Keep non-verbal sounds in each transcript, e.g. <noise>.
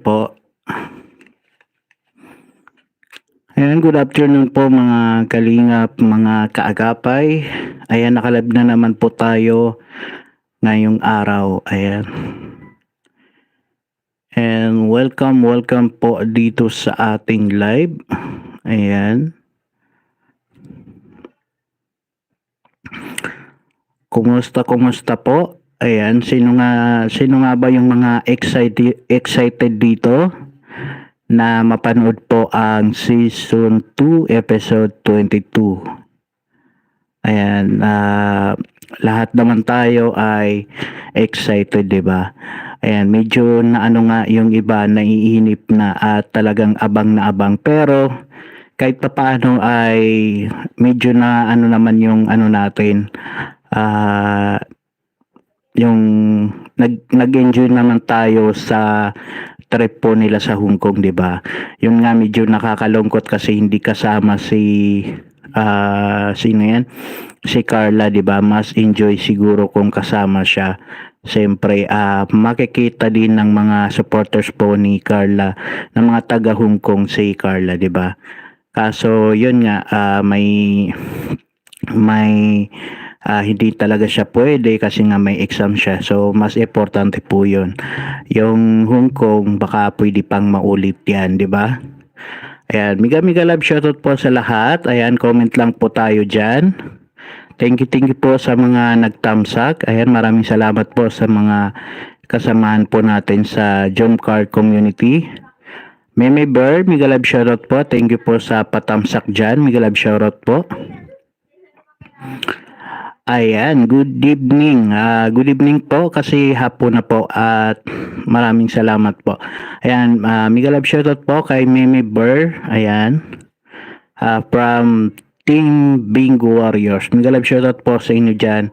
po. Ayan, good afternoon po mga kalingap, mga kaagapay. Ayan, nakalab na naman po tayo ngayong araw. Ayan. And welcome, welcome po dito sa ating live. Ayan. Kumusta, kumusta po? Ayan, sino nga, sino nga ba yung mga excited, excited dito? na mapanood po ang season 2 episode 22. Ayan, ah, lahat naman tayo ay excited, 'di ba? Ayan, medyo na ano nga yung iba naiinip na at talagang abang na abang pero kahit papaano ay medyo na ano naman yung ano natin ah yung nag nag-enjoy naman tayo sa trip po nila sa Hong Kong, 'di ba? Yun nga medyo nakakalungkot kasi hindi kasama si ah sino 'yan? Si Carla, 'di ba? Mas enjoy siguro kung kasama siya. Siyempre, ah makikita din ng mga supporters po ni Carla ng mga taga Hong Kong si Carla, 'di ba? Kaso yun nga ah, may may ah, hindi talaga siya pwede kasi nga may exam siya. So, mas importante po yun. Yung Hong Kong, baka pwede pang maulit yan, di ba? Ayan, miga miga love shoutout po sa lahat. Ayan, comment lang po tayo dyan. Thank you, thank you po sa mga nagtamsak. Ayan, maraming salamat po sa mga kasamahan po natin sa Jump Car Community. Meme Bird, miga love shoutout po. Thank you po sa patamsak dyan. Miga love shoutout po. Ayan, good evening. Ah, good evening po kasi hapon na po at maraming salamat po. Ayan, uh, mega love shoutout po kay Meme Burr. Ayan. Ah, from Team Bingo Warriors. Mega love shoutout po sa inyo dyan,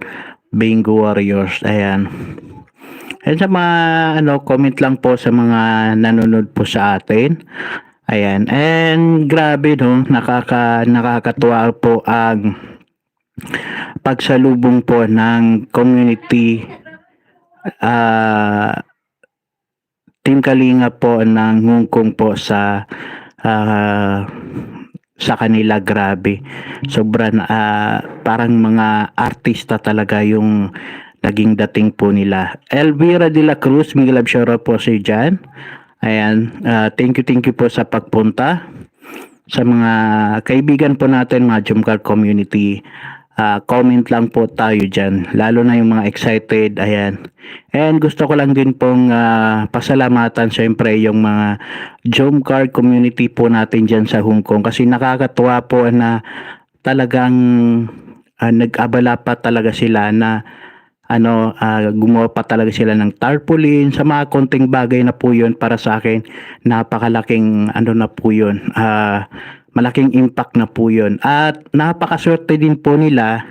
Bingo Warriors. Ayan. Ayan sa mga ano, comment lang po sa mga nanonood po sa atin. Ayan. And grabe no, nakaka nakakatuwa po ang pagsalubong po ng community ah Team Kalinga po ng Hong Kong po sa ah, sa kanila grabe. Sobra na ah, parang mga artista talaga yung naging dating po nila. Elvira de la Cruz Miguel Abshara po si Jan ayan ah, thank you thank you po sa pagpunta sa mga kaibigan po natin mga Jumcar community Ah, comment lang po tayo dyan. Lalo na yung mga excited. Ayan. And gusto ko lang din pong ah, pasalamatan syempre yung mga Jom Car community po natin dyan sa Hong Kong. Kasi nakakatuwa po na talagang ah, nag-abala pa talaga sila na ano ah, gumawa pa talaga sila ng tarpaulin sa mga konting bagay na po yun para sa akin napakalaking ano na po yun ah malaking impact na po yun. At napakaswerte din po nila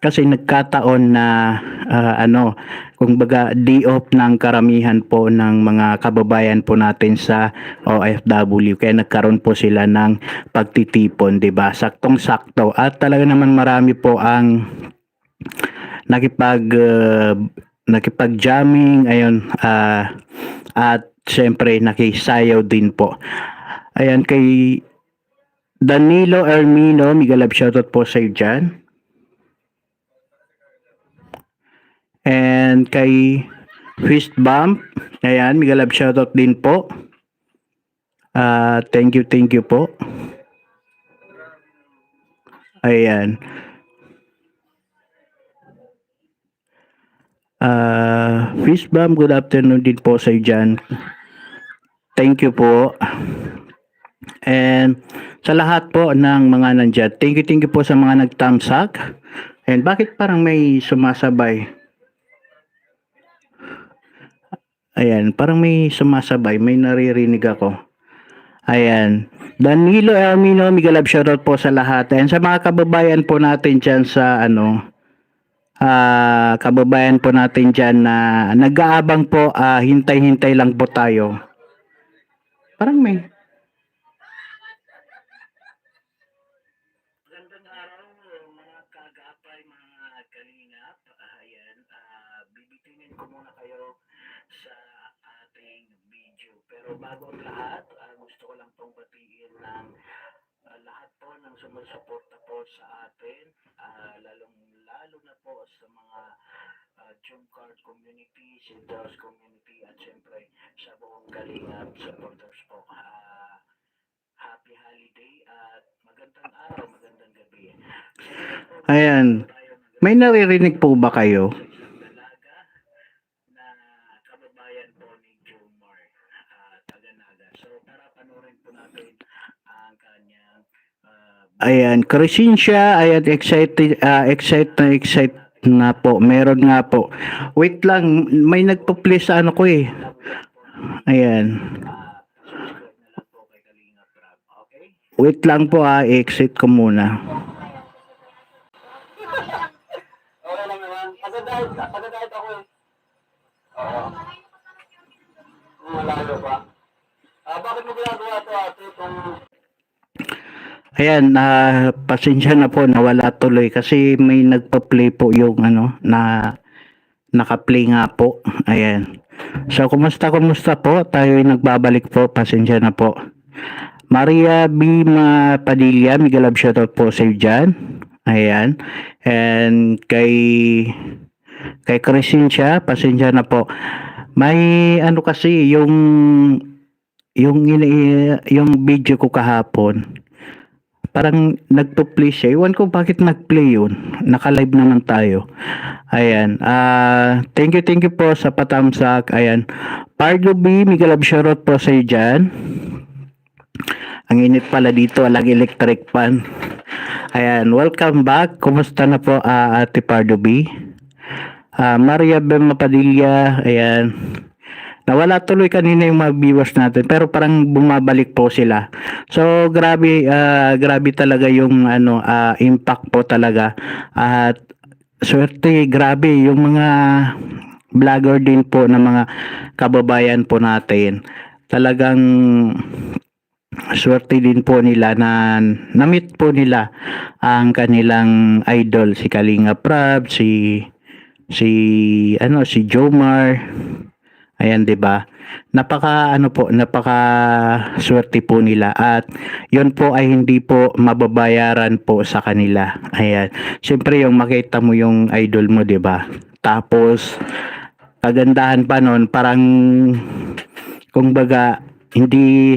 kasi nagkataon na ah, ano, kung baga day off ng karamihan po ng mga kababayan po natin sa OFW. Kaya nagkaroon po sila ng pagtitipon, 'di ba? Saktong-sakto. At talaga naman marami po ang nakipag uh, nakipag-jamming ayun ah, at syempre nakisayaw din po. Ayan kay Danilo Ermino, Love shoutout po sa iyo dyan. And kay Fist Bump, ayan, Love shoutout din po. Ah, thank you, thank you po. Ayan. Ah, Fist Bump, good afternoon din po sa iyo dyan. Thank you po. And sa lahat po ng mga nandiyan, thank you, thank you po sa mga nagtamsak. And bakit parang may sumasabay? Ayan, parang may sumasabay, may naririnig ako. Ayan. Danilo Ermino, Miguel Love, shoutout po sa lahat. And sa mga kababayan po natin dyan sa ano, ah kababayan po natin dyan na nag-aabang po, ah, hintay-hintay lang po tayo. Parang may uh, Card community, Sindos community, at siyempre sa buong Kalingap supporters po. Ah, happy holiday at magandang araw, magandang gabi. Ayan. May naririnig po ba kayo? Uh, uh, Ayan, Crescencia, ayan, excited, ah, excited na excited na po. Meron nga po. Wait lang, may nagpa-play sa ano ko eh. Ayan. Wait lang po ah, exit ko muna. Okay lang naman. Taga-diet, taga-diet ako eh. Oo. Malalo pa. Ah, bakit mo ginagawa to ate? Kung Ayan, na pasensya na po nawala tuloy kasi may nagpa-play po yung ano na naka-play nga po. Ayan. So kumusta kumusta po? Tayo ay nagbabalik po. Pasensya na po. Maria B. Padilla, Miguel shoutout po sa iyo dyan. Ayan. And kay kay Crescencia, pasensya na po. May ano kasi yung yung yung video ko kahapon parang nagpo-play siya. Iwan ko bakit nag-play yun. Naka-live naman tayo. Ayan. Ah, thank you, thank you po sa patamsak. Ayan. Pardo B, Miguel Absharot po sa iyo dyan. Ang init pala dito, walang electric fan. Ayan, welcome back. Kumusta na po ah, Ate Pardo B? Ah, Maria Bem Mapadilla, ayan. Nawala tuloy kanina yung mga viewers natin pero parang bumabalik po sila. So grabe ah, grabe talaga yung ano ah, impact po talaga at swerte grabe yung mga vlogger din po ng mga kababayan po natin. Talagang swerte din po nila na na-meet po nila ang kanilang idol si Kalinga Prab, si si ano si Jomar Ayan, 'di ba? Napaka ano po, napaka swerte po nila at 'yon po ay hindi po mababayaran po sa kanila. Ayan. Siyempre yung makita mo yung idol mo, 'di ba? Tapos kagandahan pa noon parang kung baga hindi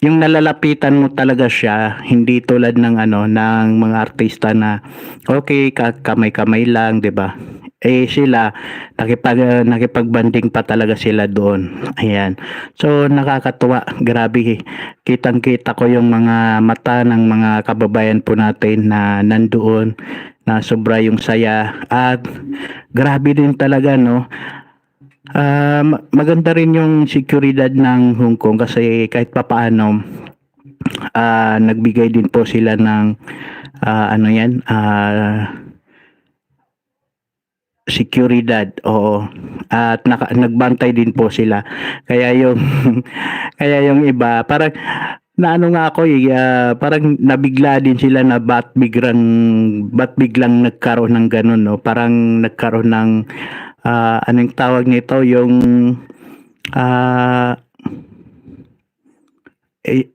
yung nalalapitan mo talaga siya hindi tulad ng ano ng mga artista na okay ka- kamay-kamay lang 'di ba eh sila nakipag nakipagbanding pa talaga sila doon. Ayan. So nakakatuwa. Grabe. Kitang-kita ko yung mga mata ng mga kababayan po natin na nandoon na sobra yung saya. At grabe din talaga no? Ah, ma- maganda rin yung seguridad ng Hong Kong kasi kahit papaano ah nagbigay din po sila ng ah, ano yan ah seguridad oo. At naka, nagbantay din po sila. Kaya yung <laughs> kaya yung iba parang na ano nga ako eh, ah, parang nabigla din sila na ba't biglang ba't biglang nagkaroon ng ganun no? Parang nagkaroon ng ah, anong tawag nito? Yung i-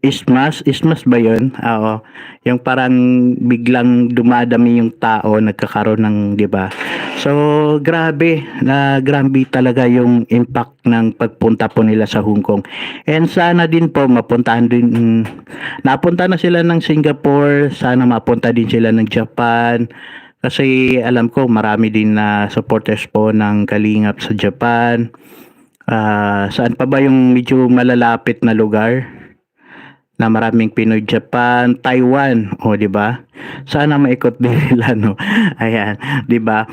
ismas ismas ba yun? Oo. Yung parang biglang dumadami yung tao, nagkakaroon ng, 'di ba? So, grabe, na grabe talaga yung impact ng pagpunta po nila sa Hong Kong. And sana din po mapuntahan din napunta na sila ng Singapore, sana mapunta din sila ng Japan. Kasi alam ko marami din na supporters po ng Kalingap sa Japan. Ah, saan pa ba yung medyo malalapit na lugar? Na maraming Pinoy Japan, Taiwan, o di ba? Sana maikot din <laughs> nila no. Ayan, di ba?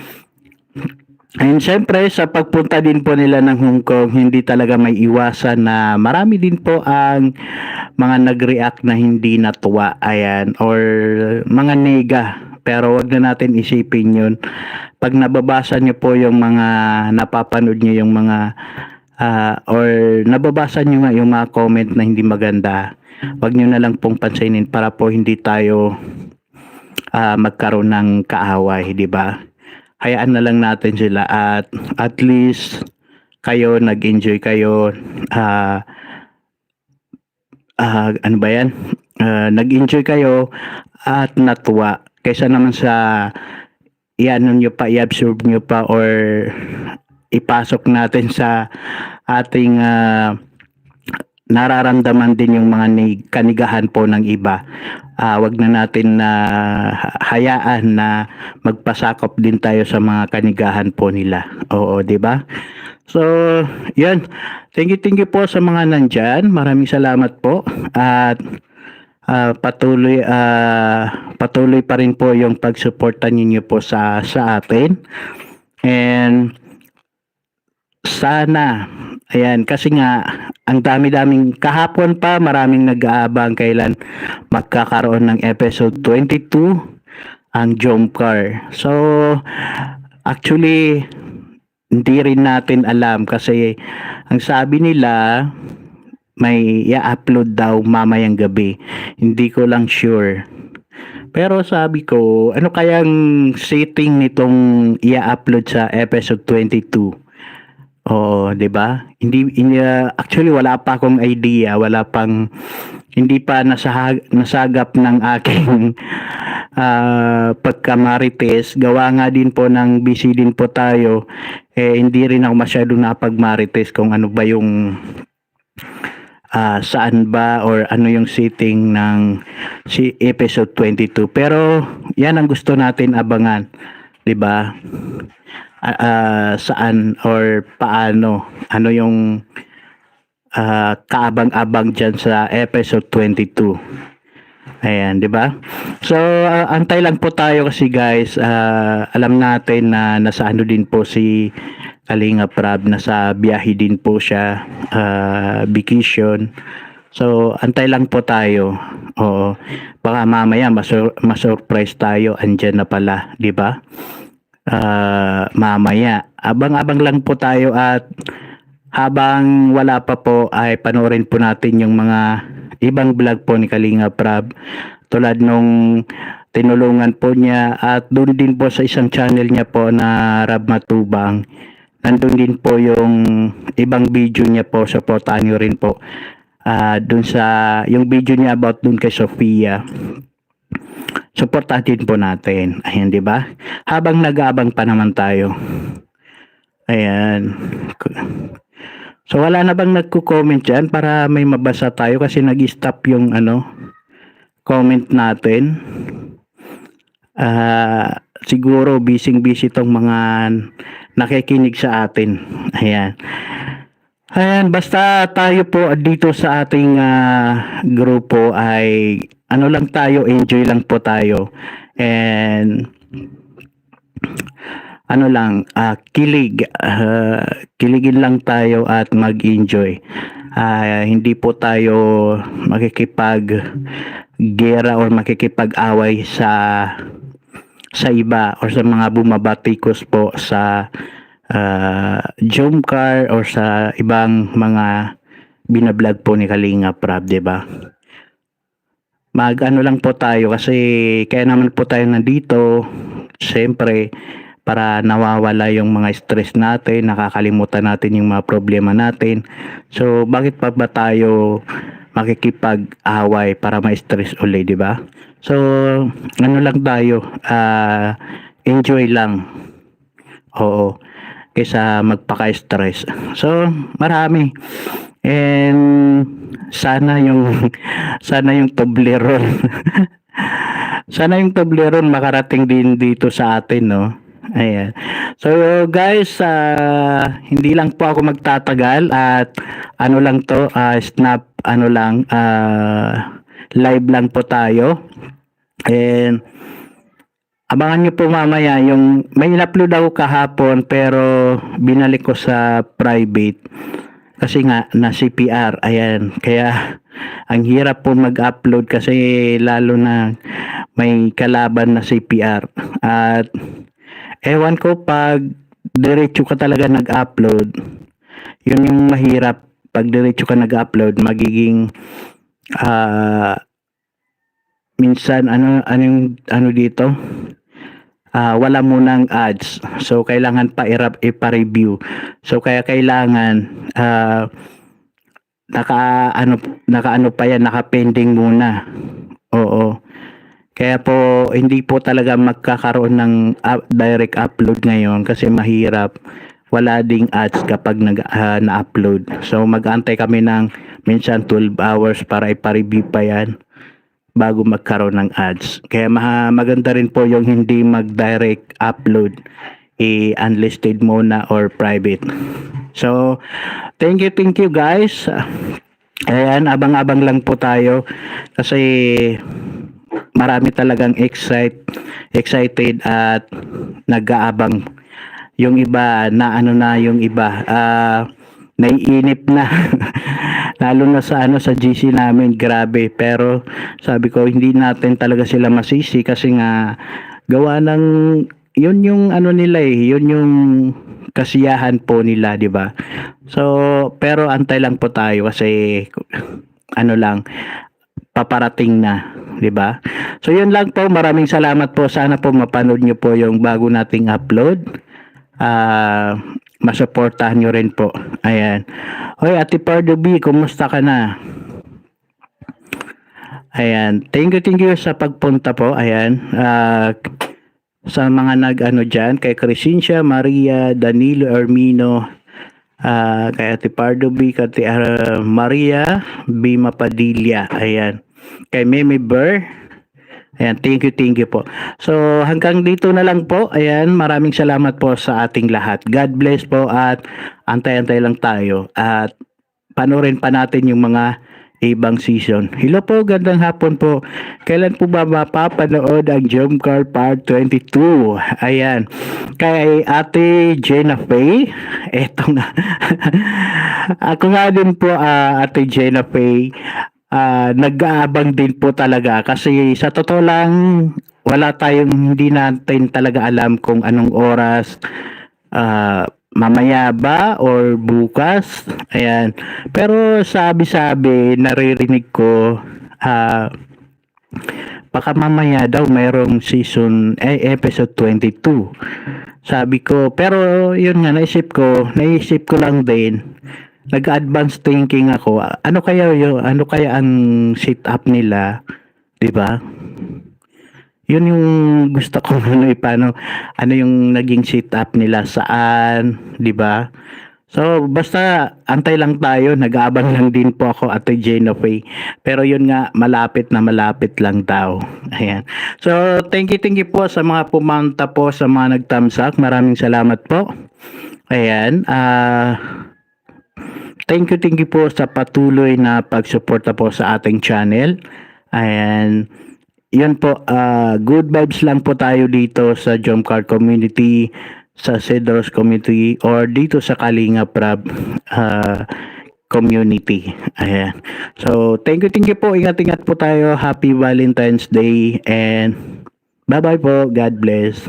And syempre sa pagpunta din po nila ng Hong Kong, hindi talaga may iwasan na marami din po ang mga nag-react na hindi natuwa, ayan, or mga nega. Pero wag na natin isipin yun. Pag nababasa niyo po yung mga napapanood niyo yung mga ah, or nababasa niyo nga yung mga comment na hindi maganda, wag niyo na lang pong pansinin para po hindi tayo ah, magkaroon ng kaaway, di ba? Hayaan na lang natin sila at at least kayo nag-enjoy kayo ah ah, ano ba yan? Ah, nag-enjoy kayo at natuwa kaysa naman sa iano nyo pa, i-absorb nyo pa or ipasok natin sa ating ah, nararamdaman din yung mga ni- kanigahan po ng iba. Ah, wag na natin na hayaan na magpasakop din tayo sa mga kanigahan po nila. Oo, 'di ba? So, 'yun. Thank you, thank you po sa mga nandyan. Maraming salamat po. At ah, patuloy ah, patuloy pa rin po yung pagsuporta ninyo po sa sa atin. And sana ayan kasi nga ang dami-daming kahapon pa maraming nag-aabang kailan magkakaroon ng episode 22 ang jump car. So actually hindi rin natin alam kasi ang sabi nila may i-upload daw mamayang gabi. Hindi ko lang sure. Pero sabi ko, ano kayang setting nitong i-upload sa episode 22? Oo, 'di ba? Hindi, hindi uh, actually wala pa akong idea, wala pang hindi pa nasahag, nasagap ng aking <laughs> ah, pagkamarites. Gawa nga din po ng busy din po tayo. Eh hindi rin ako masyado napagmarites kung ano ba yung ah, saan ba or ano yung setting ng si episode 22. Pero yan ang gusto natin abangan, 'di ba? Ah, ah, saan or paano? Ano yung ah, kaabang-abang dyan sa episode 22 ayan di ba? So ah, antay lang po tayo kasi guys ah, alam natin na nasa ano din po si Kalinga Prab nasa biyahe din po siya ah, vacation so antay lang po tayo. Oo. Baka mamaya masur- masurprise tayo. Andyan na pala di ba? Ah, mamaya. Abang-abang lang po tayo at habang wala pa po ay panoorin po natin yung mga ibang vlog po ni Kalinga Prab. Tulad nung tinulungan po niya at doon din po sa isang channel niya po na Rab Matubang nandun din po yung ibang video niya po. Supportahan nyo rin po Ah, doon sa yung video niya about doon kay Sofia supportahin po natin. Ayan, di ba? Habang nag-aabang pa naman tayo. Ayan. So, wala na bang nagko-comment dyan para may mabasa tayo kasi nag-stop yung ano, comment natin. Ah, siguro busy-busy tong mga nakikinig sa atin. Ayan. Ayan, basta tayo po dito sa ating ah, grupo ay ano lang tayo, enjoy lang po tayo. And ano lang, ah, kilig, ah, kiligin lang tayo at mag-enjoy. Ah, hindi po tayo makikipag gera or makikipag-away sa sa iba or sa mga bumabatikos po sa uh, car or sa ibang mga binablog po ni Kalinga Prab, 'di ba? Mag ano lang po tayo kasi kaya naman po tayo nandito. Siyempre para nawawala yung mga stress natin, nakakalimutan natin yung mga problema natin. So, bakit pa ba tayo makikipag-away para ma-stress ulit, di ba? So, ano lang tayo, ah, enjoy lang. Oo. Kaysa magpaka-stress. So, marami. And sana yung <laughs> sana yung Toblerone <laughs> sana yung Toblerone makarating din dito sa atin, no? Ayan. So guys, ah, hindi lang po ako magtatagal at ano lang to, ah, snap ano lang, ah, live lang po tayo. And abangan nyo po mamaya yung may in-upload ako kahapon pero binalik ko sa private. Kasi nga na CPR ayan. Kaya ang hirap po mag-upload kasi lalo na may kalaban na CPR at ewan ko pag diretso ka talaga nag-upload yun yung mahirap. Pag diretso ka nag-upload magiging ah minsan ano ano ano dito ah wala munang ads so kailangan pa ipa-review so kaya kailangan ah naka ano naka ano pa yan, naka-pending muna. Oo. Kaya po hindi po talaga magkakaroon ng up- direct upload ngayon kasi mahirap. Wala ding ads kapag nag ah, na-upload. So mag-antay kami ng minsan 12 hours para ipa-review pa yan bago magkaroon ng ads. Kaya maha, maganda rin po yung hindi mag-direct upload i-unlisted muna or private. So, thank you, thank you guys. Ayan, abang-abang lang po tayo kasi marami talagang excite, excited at nag-aabang. Yung iba, na ano na yung iba, ah naiinip na. <laughs> Lalo na sa ano sa GC namin, grabe. Pero sabi ko hindi natin talaga sila masisi kasi nga gawa ng yun yung ano nila eh, yun yung kasiyahan po nila, di ba? So, pero antay lang po tayo kasi ano lang paparating na, 'di ba? So 'yun lang po, maraming salamat po. Sana po mapanood niyo po yung bago nating upload. Ah, masuportahan niyo rin po. Ayan. Hoy, Ate Pardo B, kumusta ka na? Ayan. Thank you, thank you sa pagpunta po. Ayan. Ah, sa mga nag-ano dyan, kay Crescencia, Maria, Danilo, Ermino, ah, kay Ate Pardo B, kay ah, Maria, Bima Padilla. Ayan. Kay Meme Burr. Ayan, thank you, thank you po. So, hanggang dito na lang po. Ayan, maraming salamat po sa ating lahat. God bless po at antay-antay lang tayo. At panoorin pa natin yung mga ibang season. Hello po, gandang hapon po. Kailan po ba mapapanood ang Jump Car Part 22? Ayan. Kay Ate Jenna Faye. Eto nga. <laughs> Ako nga din po, ah, Ate Jenna Faye. Ah, nag-aabang din po talaga. Kasi sa totoo lang wala tayong hindi natin talaga alam kung anong oras ah, mamaya ba or bukas. Ayan. Pero sabi-sabi naririnig ko ah baka mamaya daw mayroong season eh, episode 22 sabi ko pero yun nga naisip ko naisip ko lang din nag-advance thinking ako ano kaya yung ano kaya ang setup nila 'di ba yun yung gusto ko <laughs> ano paano ano yung naging setup nila saan 'di ba So, basta antay lang tayo, nag-aabang lang din po ako at Jane of Faye. Pero yun nga, malapit na malapit lang daw. Ayan. So, thank you, thank you po sa mga pumunta po, sa mga nag-thumbs. Maraming salamat po. Ayan. Ah... thank you, thank you po sa patuloy na pagsuporta po sa ating channel. Ayan. Yun po, ah, good vibes lang po tayo dito sa Jump Car Community, sa Cedros Community, or dito sa Kalinga Prab ah, community. Ayan. So, thank you, thank you po. Ingat-ingat po tayo. Happy Valentine's Day and bye-bye po. God bless.